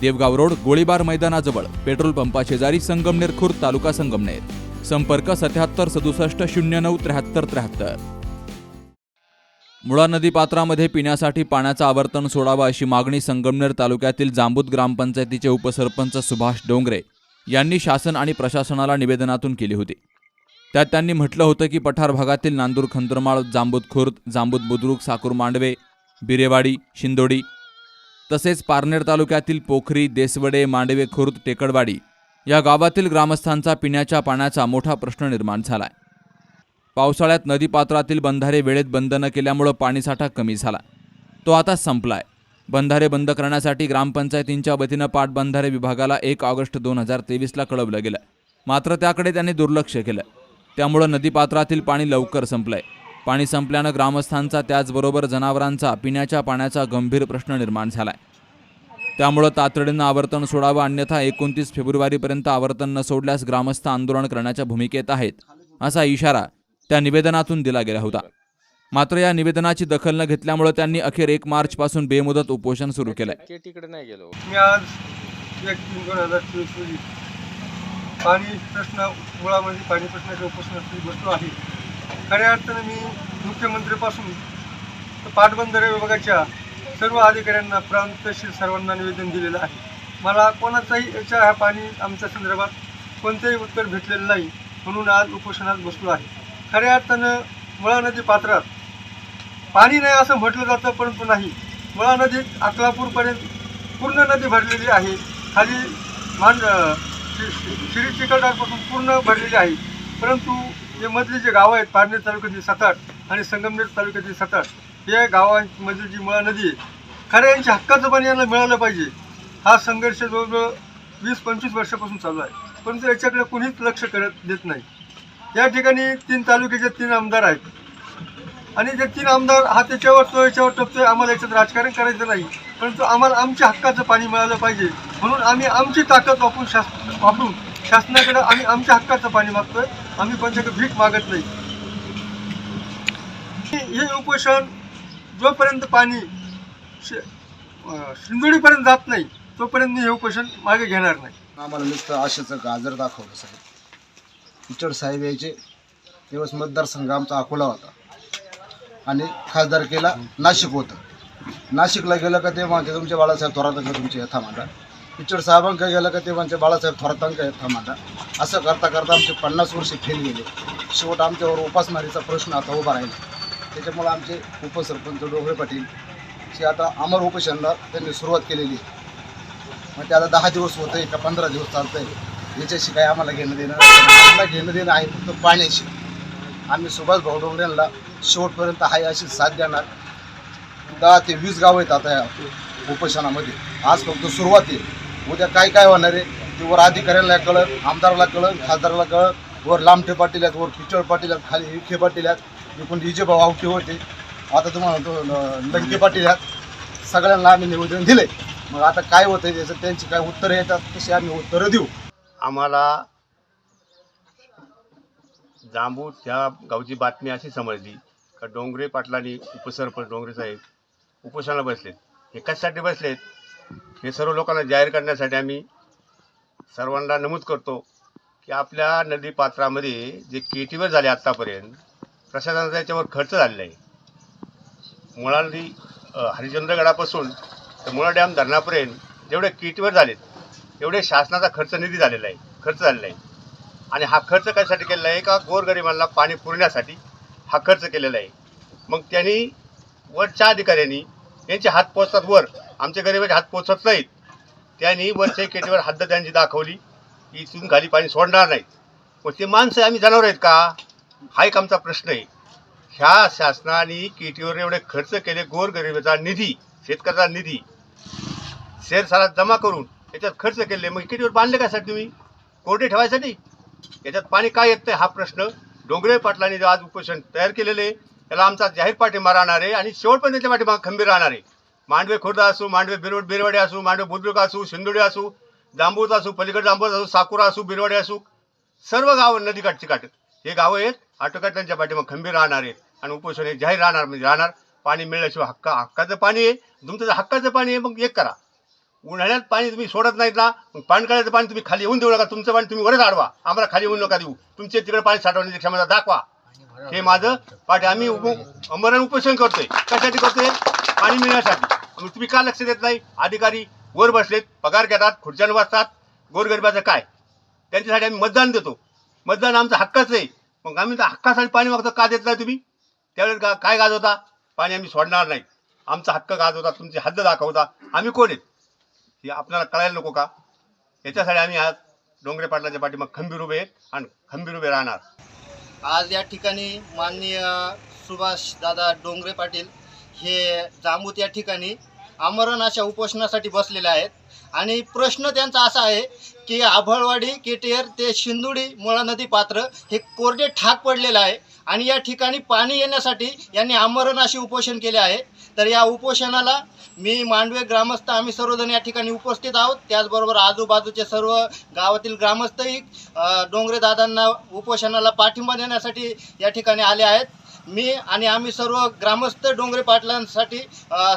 Devgaon road गोळीबार मैदानाजवळ petrol पंपा शेजारी संगमनेर खुर्द तालुका संगमनेर. संपर्क सत्याहत्तर सदुसष्ट शून्य नऊ त्र्याहत्तर त्र्याहत्तर. मुळा नदी पात्रामध्ये पिण्यासाठी पाण्याचा आवर्तन सोडावा अशी मागणी संगमनेर तालुक्यातील जांबूत ग्रामपंचायतीचे उपसरपंच सुभाष डोंगरे यांनी शासन आणि प्रशासनाला निवेदनातून केली होती. त्यात त्यांनी म्हटलं होतं की पठार भागातील नांदूर खंदरमाळ जांबूत खुर्द जांबूत बुद्रुक साकूर मांडवे बिरेवाडी शिंदोडी तसेच पारनेर तालुक्यातील पोखरी देसवडे मांडवे खुर्द टेकडवाडी या गावातील ग्रामस्थांचा पिण्याच्या पाण्याचा मोठा प्रश्न निर्माण झालाय. पावसाळ्यात नदीपात्रातील बंधारे वेळेत बंद न केल्यामुळं पाणीसाठा कमी झाला. तो आता संपलाय. बंधारे बंद करण्यासाठी ग्रामपंचायतींच्या वतीनं पाटबंधारे विभागाला एक ऑगस्ट दोन हजार तेवीसला कळवलं गेलं. मात्र त्याकडे त्यांनी दुर्लक्ष केलं. त्यामुळं नदीपात्रातील पाणी लवकर संपलंय. पाणी संपल्यानं ग्रामस्थांचा त्याचबरोबर जनावरांचा पिण्याच्या पाण्याचा गंभीर प्रश्न निर्माण झालाय. त्यामुळं तातडीनं आवर्तन सोडावं अन्यथा एकोणतीस फेब्रुवारीपर्यंत आवर्तन न सोडल्यास ग्रामस्थ आंदोलन करण्याच्या भूमिकेत आहेत असा इशारा त्या निवेदनातून दिला गेला होता. मात्र या निवेदनाची दखल न घेतल्यामुळे त्यांनी अखेर एक मार्च पासून बेमुदत उपोषण सुरू केलंय. मी आज एक तीन दोन हजार चोवीस रोजी पाणी प्रश्न मुळामध्ये पाणी प्रश्नाच्या उपोषणासाठी बसलो आहे. खऱ्या अर्थानं मी मुख्यमंत्रीपासून पाटबंधारे विभागाच्या सर्व अधिकाऱ्यांना प्रांतशील सर्वांना निवेदन दिलेलं आहे. मला कोणाचाही याच्या ह्या पाणी आमच्या संदर्भात कोणतेही उत्तर भेटलेलं नाही म्हणून आज उपोषणात बसलो आहे. खऱ्या अर्थानं मुळा नदी पात्रात पाणी नाही असं म्हटलं जातं परंतु नाही. मुळा नदीत अकलापूरपर्यंत पूर्ण नदी भरलेली आहे. खाली मान शिरी चिकलदारपासून पूर्ण भरलेली आहे. परंतु हे मधले जे गावं आहेत पारनेर तालुक्यातील साताट आणि संगमनेर तालुक्यातील साताट या गावांमधील जी मुळा नदी आहे खऱ्या यांच्या हक्काचं पाणी यांना मिळालं पाहिजे. हा संघर्ष जवळजवळ वीस पंचवीस वर्षापासून चालू आहे. परंतु याच्याकडे कुणीच लक्ष करत देत नाही. या ठिकाणी तीन तालुक्याचे तीन आमदार आहेत. आणि जे तीन आमदार हा त्याच्यावर तो याच्यावर टपतोय आम्हाला याच्यात राजकारण करायचं नाही. परंतु आम्हाला आमच्या हक्काचं पाणी मिळालं पाहिजे. म्हणून आम्ही आमची ताकद वापरून शास वापरून शासनाकडे आम्ही आमच्या हक्काचं पाणी मागतोय. आम्ही कोणत्याकडे भीक मागत नाही. हे उपोषण जोपर्यंत पाणी शे- शिंदोडीपर्यंत जात नाही तोपर्यंत मी हे उपोषण मागे घेणार नाही. आम्हाला नुसतं आशेचं गाजर दाखवलं साहेब पिचड साहेब यायचे दिवस मतदारसंघ आमचा अकोला होता. आणि खासदारकीला नाशिक होतं. नाशिकला गेलं का ते म्हणते तुमच्या बाळासाहेब थोरात तुमचे यथा मांडा पिचड साहेबांक गेलं का ते म्हणजे बाळासाहेब थोरातांका येत मांडा? असं करता करता आमचे पन्नास वर्ष फेल गेले. शेवट आमच्यावर उपासमारीचा प्रश्न आता उभा राहिला. त्याच्यामुळं आमचे उपसरपंच डोंगरे पाटील हे आता अमर उपोषणला त्यांनी सुरुवात केलेली आहे. मग ते आता दहा दिवस होत आहे का पंधरा दिवस चालतंय याच्याशी काही आम्हाला घेणं देणं आम्हाला घेणं देणं आहे फक्त पाण्याशी. आम्ही सुभाष भाऊ डोंगरेंना शेवटपर्यंत हाय अशी साथ देणार. दहा ते वीस गाव आहेत आता या उपोषणामध्ये. आज फक्त सुरुवात आहे. उद्या काय काय होणार आहे ते वर अधिकाऱ्यांना कळत आमदाराला कळत खासदाराला कळत वर लांबठे पाटील आहेत वर खिचड पाटील आहेत खाली विखे पाटील आहेत. इकडून डीजे भाऊ आवटे होते. आता तुम्हाला तो न- लंके पाटील आहेत. सगळ्यांना आम्ही निवेदन दिले मग आता काय होतं त्याचं त्यांची काय उत्तरं येतात तशी आम्ही उत्तरं देऊ. आम्हाला जांबू त्या गावची बातमी अशी समजली का डोंगरे पाटलांनी उपसरपंच डोंगरे साहेब उपोषणाला बसलेत. हे कशासाठी बसलेत? हे सर्व लोकांना जाहीर करण्यासाठी आम्ही सर्वांना नमूद करतो की आपल्या नदीपात्रामध्ये जे केटीवर झाले आत्तापर्यंत प्रशासनाचा याच्यावर खर्च झालेला आहे. मुळा नदी हरिश्चंद्रगडापासून तर मुळा डॅम धरणापर्यंत जेवढे केटीवर झालेत तेवढे शासनाचा खर्च निधी झालेला आहे खर्च झालेला आहे. आणि हा खर्च कशासाठी केलेला आहे का? गोरगरिबांना पाणी पुरण्यासाठी हा खर्च केलेला आहे. मग त्यांनी वरच्या अधिकाऱ्यांनी यांचे हात पोचतात वर आमच्या गरिबाचे हात पोचत नाहीत. त्यांनी वरच्या केटीवर हद्द त्यांची दाखवली. की इथून खाली पाणी सोडणार नाहीत. मग ते माणसं आम्ही जनावर आहेत का? हा एक आमचा प्रश्न आहे. ह्या शासनाने केटीवर एवढे खर्च केले गोरगरिबाचा निधी शेतकऱ्याचा निधी. शेअर सारा जमा करून याच्यात खर्च केले. मग केटीवर बांधले कशासाठी तुम्ही? कोरडे ठेवायसाठी? याच्यात पाणी काय येत नाही? हा प्रश्न डोंगरे पाटलांनी आज उपोषण तयार केलेले आहे, त्याला आमचा जाहीर पाठिंबा राहणार आहे आणि शेवटपर्यंत त्याच्या पाठिंबा खंबीर राहणार आहे. मांडवे खुर्द असू मांडवे बिरवड बिरवाडे असू मांडवे बुद्रुक असू सिंदुडी असू जांबूत असू पलीकडे जांबूत असू साकुरा असू बिरवाडे असू सर्व गावं नदीकाठची काठ हे गावं आहेत आटोकाट त्यांच्या पाठिंबा खंबीर राहणार आहेत आणि उपोषण हे जाहीर राहणार म्हणजे राहणार. पाणी मिळल्याशिवाय हक्का हक्काचं पाणी आहे. तुमचं जर हक्काचं पाणी आहे मग एक करा. उन्हाळ्यात पाणी तुम्ही सोडत नाहीत ना मग पाणकाळ्याचं पाणी तुम्ही खाली येऊन देऊ नका तुमचं पाणी तुम्ही वरच आडवा. आम्हाला खाली येऊन नका देऊ. तुमचे तिकडे पाणी साठवण्याची क्षमता दाखवा. हे माझं पाठी आम्ही उप अमरण उपोषण करतोय. कशासाठी करतोय? पाणी मिळण्यासाठी. मग तुम्ही का लक्ष देत नाही? अधिकारी वर बसलेत पगार घेतात खुर्च्यानं वाचतात. गोरगरिबाचं काय? त्यांच्यासाठी आम्ही मतदान देतो. मतदान आमचं हक्काचं आहे. मग आम्ही तर हक्कासाठी पाणी मागतो का देत नाही तुम्ही? त्यावेळेस का काय गाजवता? पाणी आम्ही सोडणार नाही. आमचा हक्क गाजवता तुमची हद्द दाखवता. आम्ही कोण आहेत? हे आपल्याला कळायला नको का? याच्यासाठी आम्ही आज डोंगरे पाटलाच्या पाठीमाग खंबीर उभे आहेत आणि खंबीर उभे राहणार. आज या ठिकाणी माननीय सुभाष दादा डोंगरे पाटील हे जांबूत या ठिकाणी आमरण अशा उपोषणासाठी बसलेले आहेत. आणि प्रश्न त्यांचा असा आहे की आभळवाडी केटीयर ते शिंदुडी मुळा नदी पात्र हे कोरडे ठाक पडलेलं आहे. आणि या ठिकाणी पाणी येण्यासाठी यांनी आमरण असे उपोषण केले आहे. तर या उपोषणाला मी मांडवे ग्रामस्थ आम्ही सर्वजण या ठिकाणी उपस्थित आहोत. त्याचबरोबर आजूबाजूचे सर्व गावातील ग्रामस्थही डोंगरे दादांना उपोषणाला पाठिंबा देण्यासाठी या ठिकाणी आले आहेत. मी आणि आम्ही सर्व ग्रामस्थ डोंगरे पाटलांसाठी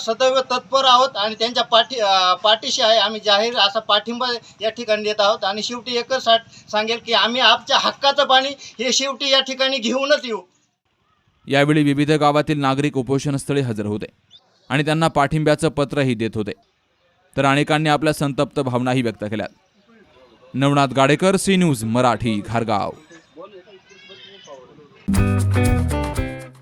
सदैव तत्पर आहोत आणि त्यांच्या पाठी पाठीशी आहे. आम्ही जाहीर असा पाठिंबा या ठिकाणी देत आहोत. आणि शेवटी एकच सांगेल की आम्ही आमच्या हक्काचं पाणी हे शेवटी या ठिकाणी घेऊनच येऊ. यावेळी विविध गावातील नागरिक उपोषणस्थळी हजर होते आणि त्यांना पाठिंब्याचं पत्रही देत होते. तर अनेकांनी आपल्या संतप्त भावनाही व्यक्त केल्या नवनाथ गाडेकर सी न्यूज मराठी घारगाव.